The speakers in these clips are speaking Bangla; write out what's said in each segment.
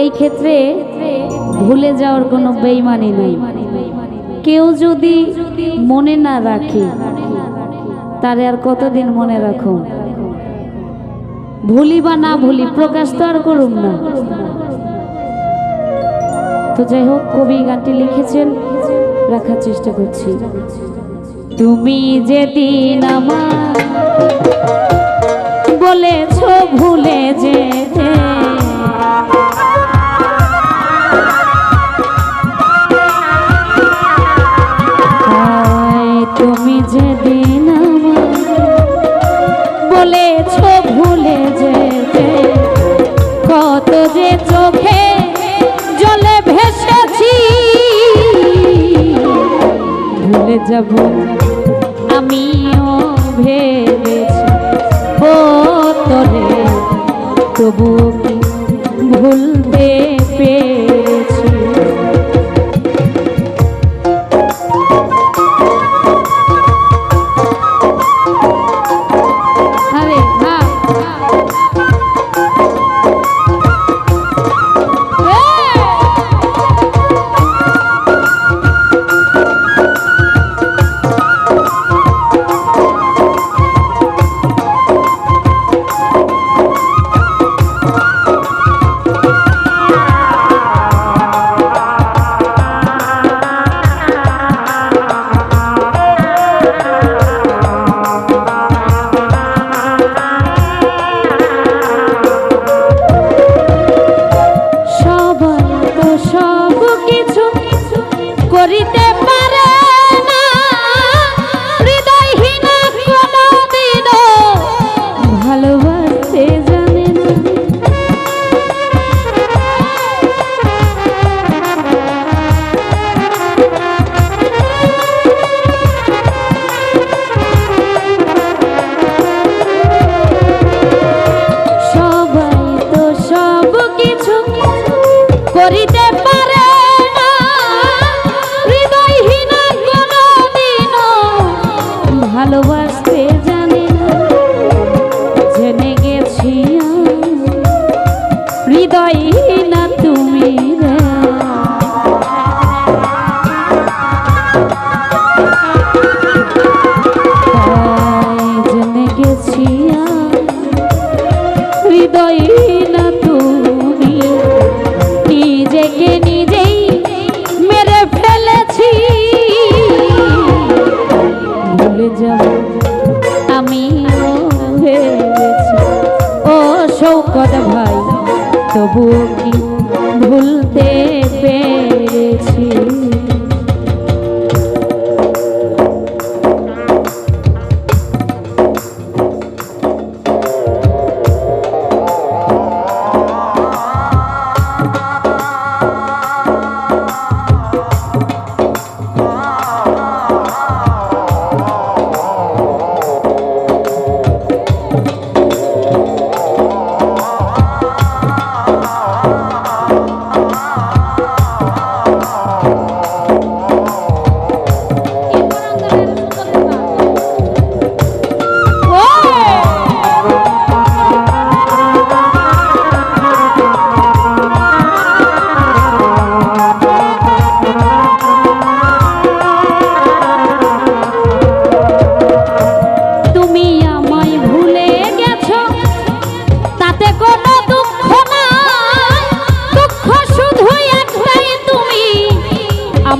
এই ক্ষেত্রে ভুলে যাওয়ার কোনো বেইমানি নেই। কেউ যদি মনে না রাখে, তারে আর কতদিন মনে রাখো ভুলি বা না ভুলি, প্রকাশ তো আর করুন না। তো যাই হোক, কবি গানটি লিখেছেন, রাখার চেষ্টা করছি। তুমি যেদিন আমার বলেছ ভুলে যেতে যাব। আমিও ভেবেছি ও তোরে তবু করিতে তবু কি ভুলতে পেরেছি?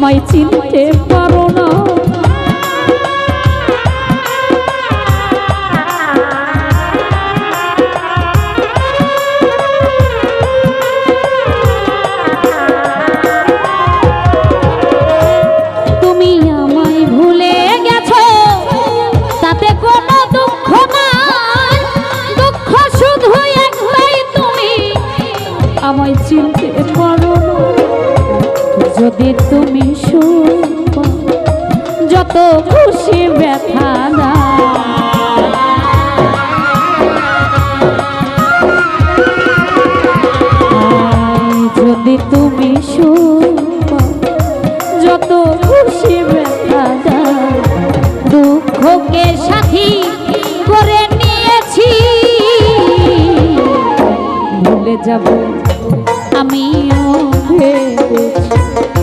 আমায় চিনতে পারো যত খুশি ব্যথা যদি তুমি যত খুশি ব্যথা দুঃখকে সাথী করে নিয়েছি। ভুলে যাব, আমিও ভেবেছি।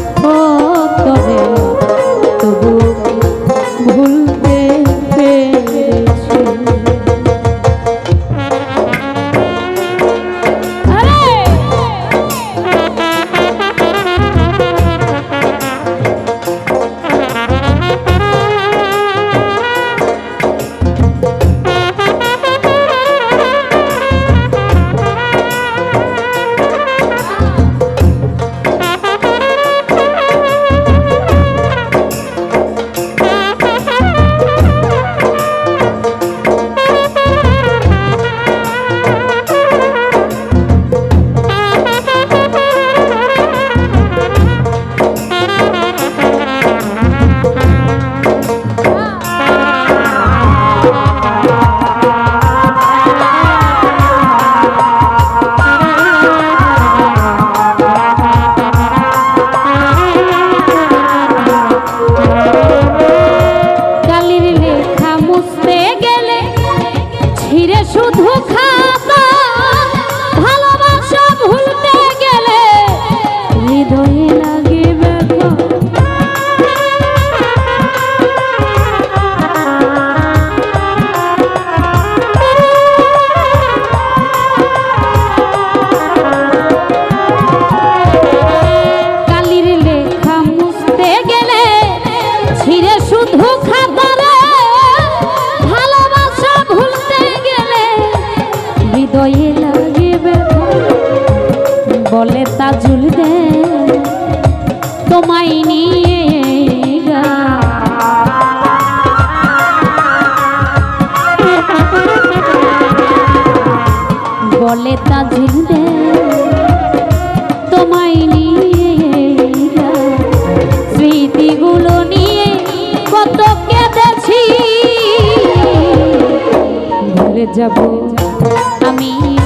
লাগে ব্যথা বলে তাজুল দে তোমায় নিয়ে বলে তাজুল দে তোমায় নিয়ে। স্মৃতিগুলো নিয়ে কত কেঁদেছি ভুলে যাব আমিও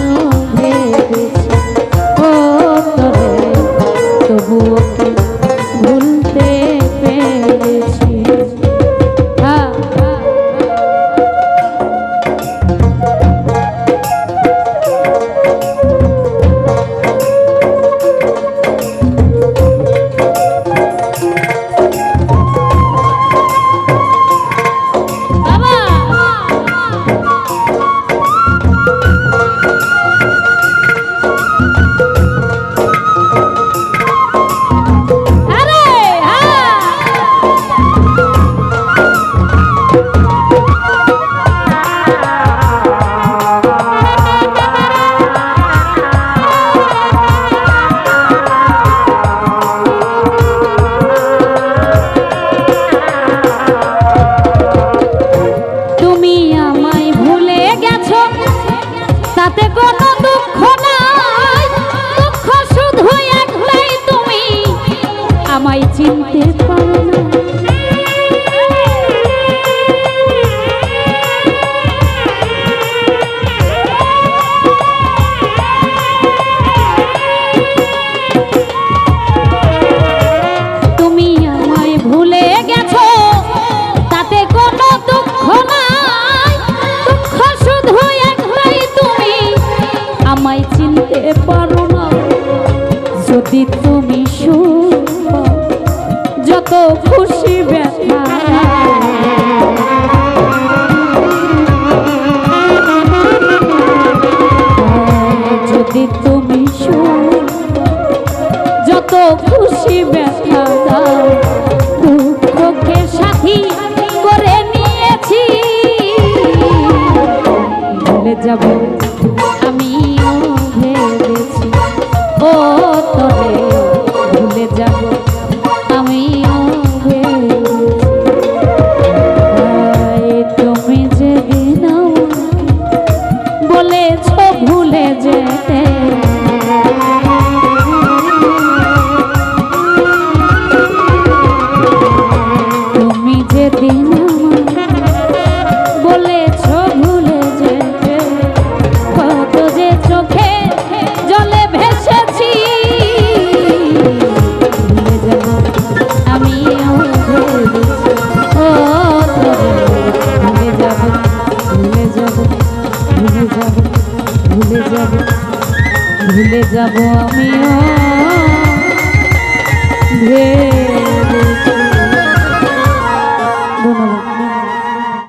যদি তুমি যত খুশি ব্যথা। যদি তুমি যত খুশি ব্যথা। দুঃখকে সাথী করে নিয়েছি। যাব ভুলে যেতে